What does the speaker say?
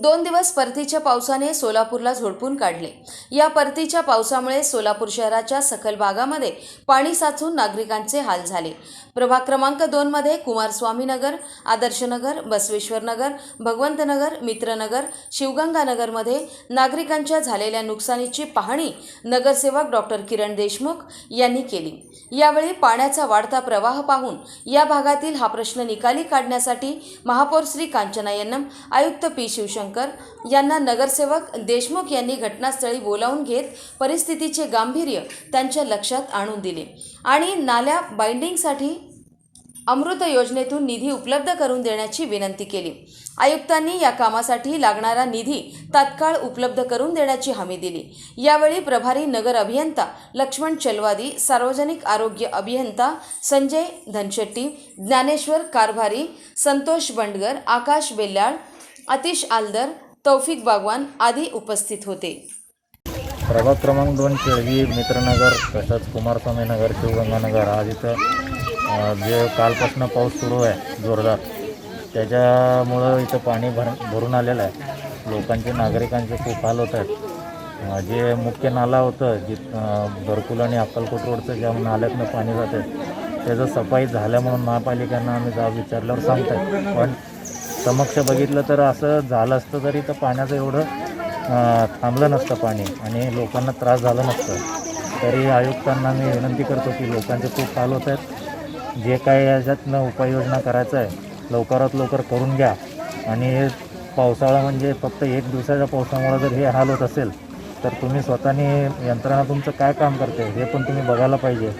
दोन दिवस परतीच्या पावसाने सोलापूरला झोडपून काढले. या परतीच्या पावसामुळे सोलापूर शहराच्या सखल भागामध्ये पाणी साचून नागरिकांचे हाल झाले. प्रभाग क्रमांक दोनमध्ये कुमारस्वामीनगर आदर्शनगर बसवेश्वरनगर भगवंतनगर मित्रनगर शिवगंगानगरमध्ये नागरिकांच्या झालेल्या नुकसानीची पाहणी नगरसेवक डॉक्टर किरण देशमुख यांनी केली. यावेळी पाण्याचा वाढता प्रवाह पाहून या भागातील हा प्रश्न निकाली काढण्यासाठी महापौर श्री कांचना यन्नम आयुक्त पी शिवशंकर यांना नगरसेवक देशमुख यांनी घटनास्थळी बोलावून घेत परिस्थितीचे गांभीर्य त्यांच्या लक्षात आणून दिले. आणि नाल्या बाइंडिंगसाठी अमृत योजनेतून निधी उपलब्ध करून देण्याची विनंती केली. आयुक्तांनी या कामासाठी लागणारा निधी तात्काळ उपलब्ध करून देण्याची हमी दिली. यावेळी प्रभारी नगर अभियंता लक्ष्मण चलवादी सार्वजनिक आरोग्य अभियंता संजय धनशेट्टी ज्ञानेश्वर कारभारी संतोष बंडगर आकाश बेल्लाळ आतिश आलदर तौफिक बागवान आदी उपस्थित होते. प्रभाग क्रमांक दोन केळवी मित्रनगर तसंच कुमारस्वामी नगर शिवगंगानगर. आज इथं जे कालपासून पाऊस सुरू आहे जोरदार त्याच्यामुळं इथं पाणी भर भरून आलेलं आहे. लोकांचे नागरिकांचे खूप हाल होत आहेत. जे मुख्य नाला होतं जी भरकुल आणि अक्कलकोट रोडचं ज्या नाल्यातनं पाणी जातं त्याचं सफाई झाल्या म्हणून महापालिकांना आम्ही जाब विचारल्यावर सांगतात पण समक्ष बघितलं तर असं झालं असतं तरी तर पाण्याचं एवढं थांबलं नसतं पाणी आणि लोकांना त्रास झाला नसतं. तरी आयुक्तांना मी विनंती करतो की लोकांचे खूप हाल होत आहेत. जे काय याच्यातनं उपाययोजना करायचं आहे लवकरात लवकर करून घ्या. आणि हे पावसाळा म्हणजे फक्त एक दिवसाच्या पावसामुळे जर हे हाल होत असेल तर तुम्ही स्वतःने यंत्रणा तुमचं काय काम करते हे पण तुम्ही बघायला पाहिजे.